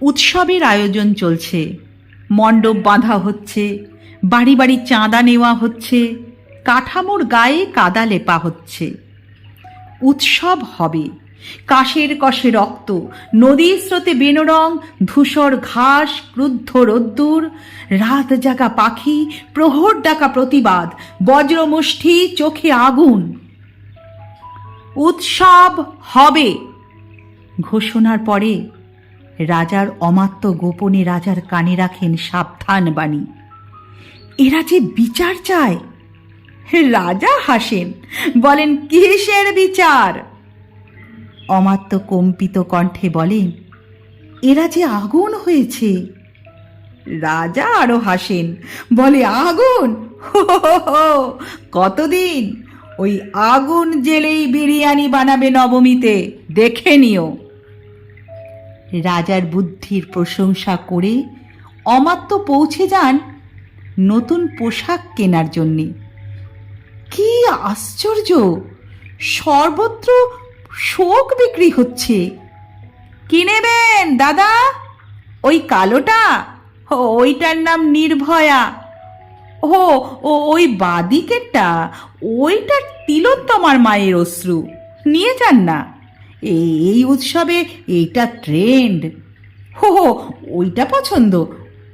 উৎসবের আয়োজন চলছে। মণ্ডপ বাঁধা হচ্ছে, বাড়ি বাড়ি চাঁদা নেওয়া হচ্ছে, কাঠামোর গায়ে কাদা লেপা হচ্ছে। উৎসব হবে। কাশের কষে রক্ত, নদীর স্রোতে বেনরং, ধূসর ঘাস, ক্রুদ্ধ রোদ্দুর, রাত জাগা পাখি, প্রহর ডাকা প্রতিবাদ বজ্রমুষ্টি চোখে আগুন। উৎসব হবে। ঘোষণার পরে রাজার অমাত্য গোপনে রাজার কানে রাখেন সাবধান বাণী। এরা যে বিচার চায়? রাজা হাসেন, বলেন কিসের বিচার? অমাত্য কম্পিত কণ্ঠে বলেন, এরা যে আগুন হয়েছে। রাজা আরও হাসেন, বলে আগুন? কতদিন? ওই আগুন জেলেই বিরিয়ানি বানাবে নবমীতে, দেখে নিও। রাজার বুদ্ধির প্রশংসা করে অমাত্য পৌঁছে যান নতুন পোশাক কেনার জন্যে। কি আশ্চর্য! সর্বত্র শোক বিক্রি হচ্ছে। কি নেবেন দাদা? ওই কালোটা? ওইটার নাম নির্ভয়া। ও ও, ওই বাদিকেরটা? ওইটা তিলোত্তমার মায়ের অশ্রু। নিয়ে যান না। এই উৎসবে এইটা ট্রেন্ড হো হো, ওইটা পছন্দ।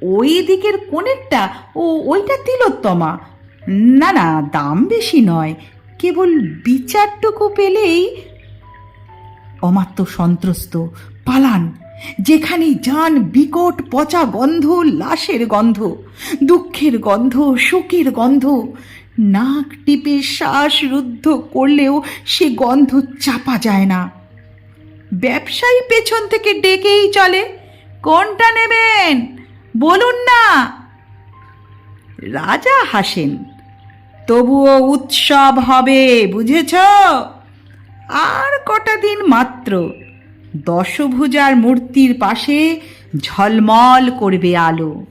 ওই দিকের কোণেরটা ও, ওইটা তিলোত্তমা। না না, দাম বেশি নয়। কেবল বিচারটুকু পেলেই অমাত্য সন্ত্রস্ত, পালান। যেখানেই যান বিকট পচা গন্ধ, লাশের গন্ধ, দুঃখের গন্ধ, শোকের গন্ধ। নাক টিপে শ্বাস রুদ্ধ করলেও সে গন্ধ চাপা যায় না। ব্যবসায়ী পেছন থেকে ডেকেই চলে। কোনটা নেবেন? বলুন না। রাজা হাসেন। তবুও উৎসব হবে, বুঝেছ? আর কটা দিন মাত্র। দশভুজার মূর্তির পাশে ঝলমল করবে আলো।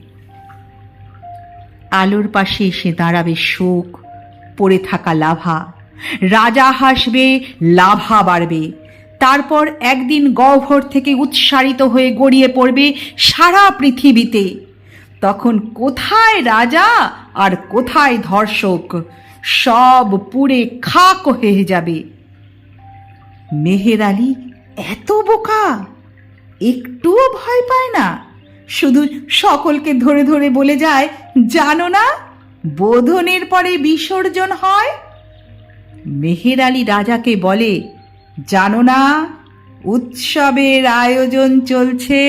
আলোর পাশে এসে দাঁড়াবে শোক, পড়ে থাকা লাভা। রাজা হাসবে, লাভা বাড়বে। তারপর একদিন গহ্বর থেকে উৎসারিত হয়ে গড়িয়ে পড়বে সারা পৃথিবীতে। তখন কোথায় রাজা আর কোথায় ধর্ষক? সব পুড়ে খাক হয়ে যাবে। মেহের আলী এত বোকা, একটুও ভয় পায় না। শুধু সকলকে ধরে ধরে বলে যায়, জানো না, বোধনের পরে বিসর্জন হয়? মেহের আলী রাজাকে বলে জানো না উৎসবের আয়োজন চলছে।